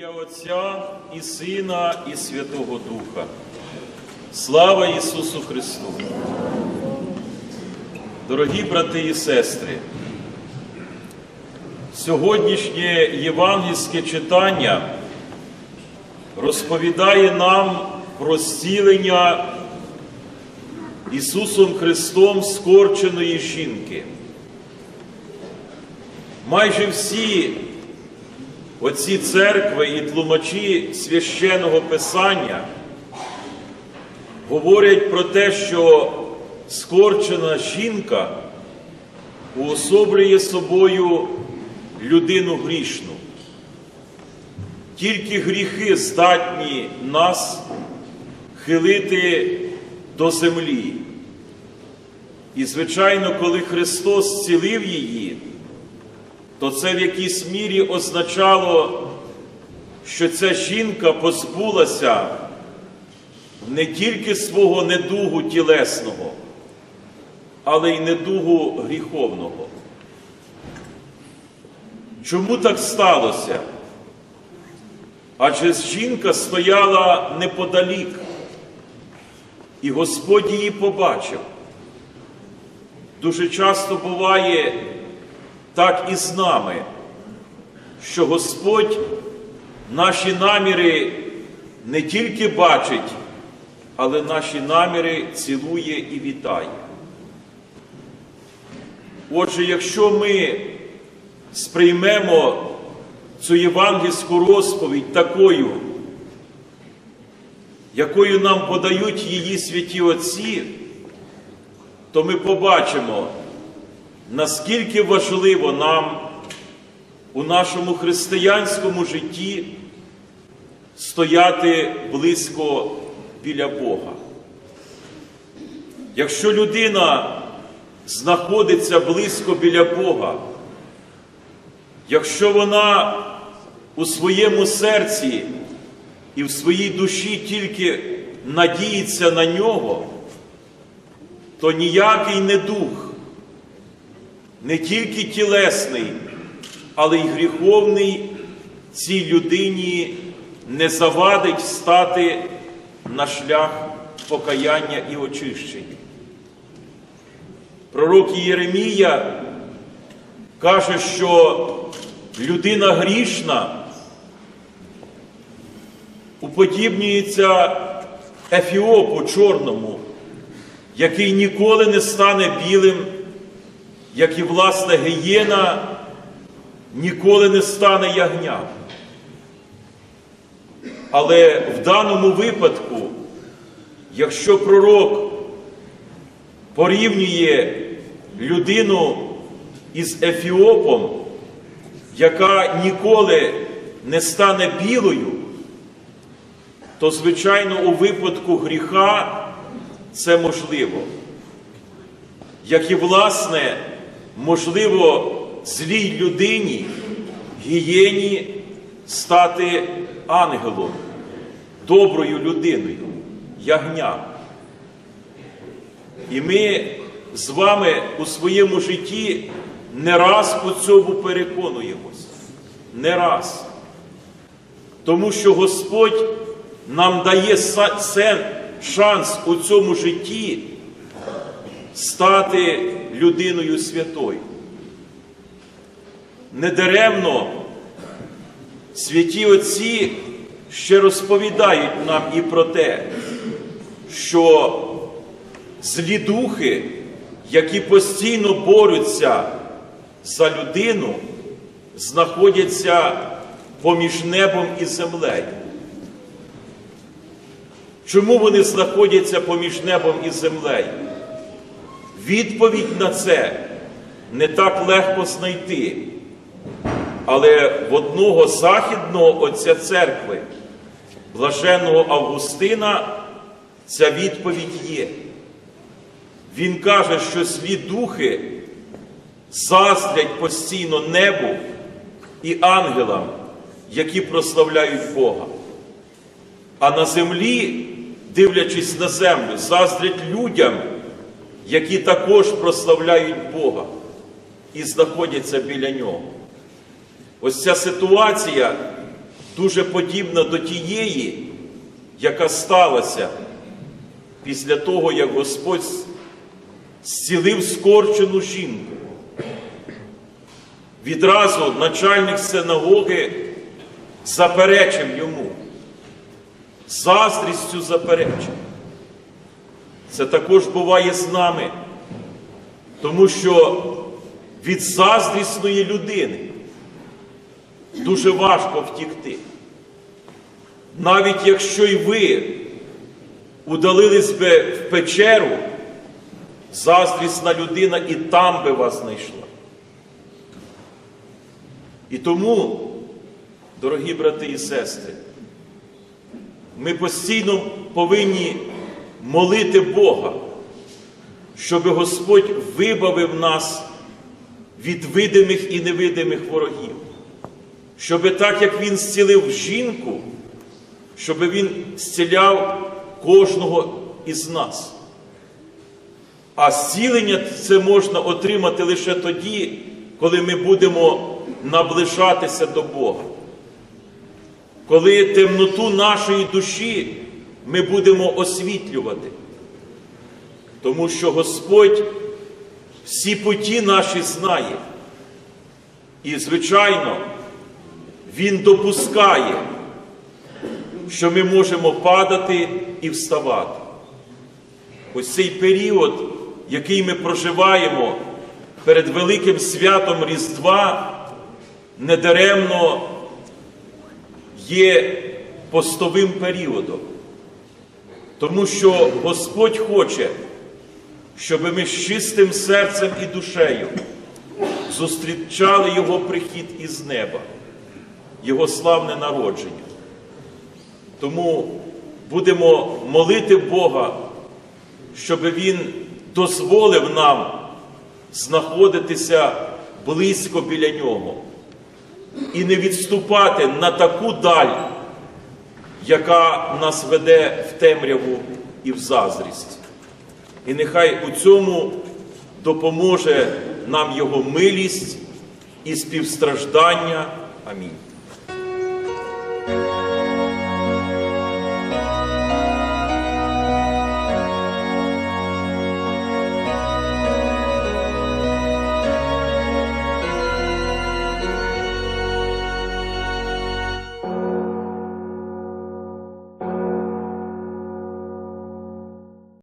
ім'я Отця і Сина, і Святого Духа. Слава Ісусу Христу! Дорогі брати і сестри, сьогоднішнє євангельське читання розповідає нам про зцілення Ісусом Христом скорченої жінки. Майже всі оці церкви і тлумачі священного Писання говорять про те, що скорчена жінка уособлює собою людину грішну. Тільки гріхи здатні нас хилити до землі. І, звичайно, коли Христос зцілив її, то це в якійсь мірі означало, що ця жінка позбулася не тільки свого недугу тілесного, але й недугу гріховного. Чому так сталося? Адже жінка стояла неподалік, і Господь її побачив. Дуже часто буває так і з нами, що Господь наші наміри не тільки бачить, але наші наміри цілує і вітає. Отже, якщо ми сприймемо цю євангельську розповідь такою, якою нам подають її святі Отці, то ми побачимо, наскільки важливо нам у нашому християнському житті стояти близько біля Бога. Якщо людина знаходиться близько біля Бога, якщо вона у своєму серці і в своїй душі тільки надіється на нього, то ніякий недух, не тільки тілесний, але й гріховний цій людині не завадить стати на шлях покаяння і очищення. Пророк Єремія каже, що людина грішна уподібнюється Ефіопу чорному, який ніколи не стане білим, як і власне гієна ніколи не стане ягням. Але в даному випадку, якщо пророк порівнює людину із Ефіопом, яка ніколи не стане білою, то, звичайно, у випадку гріха це можливо. Як і, власне, можливо, злій людині, гієні стати ангелом, доброю людиною, ягням. І ми з вами у своєму житті не раз по цьому переконуємося. Не раз. Тому що Господь нам дає шанс у цьому житті стати людиною святою. Недаремно святі Отці ще розповідають нам і про те, що злі духи, які постійно борються за людину, знаходяться поміж небом і землею. Чому вони знаходяться поміж небом і землею? Відповідь на це не так легко знайти. Але в одного західного отця церкви, блаженного Августина, ця відповідь є. Він каже, що злі духи заздрять постійно небу і ангелам, які прославляють Бога. А на землі, дивлячись на землю, заздрять людям, які також прославляють Бога і знаходяться біля нього. Ось ця ситуація дуже подібна до тієї, яка сталася після того, як Господь зцілив скорчену жінку. Відразу начальник синагоги заперечив йому, заздрістю заперечив. Це також буває з нами, тому що від заздрісної людини дуже важко втікти. Навіть якщо й ви удалились би в печеру, заздрісна людина і там би вас знайшла. І тому, дорогі брати і сестри, ми постійно повинні молити Бога, щоб Господь вибавив нас від видимих і невидимих ворогів. Щоб так, як Він зцілив жінку, щоб Він зціляв кожного із нас. А зцілення це можна отримати лише тоді, коли ми будемо наближатися до Бога. Коли темноту нашої душі ми будемо освітлювати. Тому що Господь всі путі наші знає. І, звичайно, Він допускає, що ми можемо падати і вставати. Ось цей період, який ми проживаємо перед великим святом Різдва, недаремно є постовим періодом. Тому що Господь хоче, щоб ми з чистим серцем і душею зустрічали Його прихід із неба, Його славне народження. Тому будемо молити Бога, щоб Він дозволив нам знаходитися близько біля Нього і не відступати на таку даль, яка нас веде в темряву і в заздрість. І нехай у цьому допоможе нам Його милість і співстраждання. Амінь.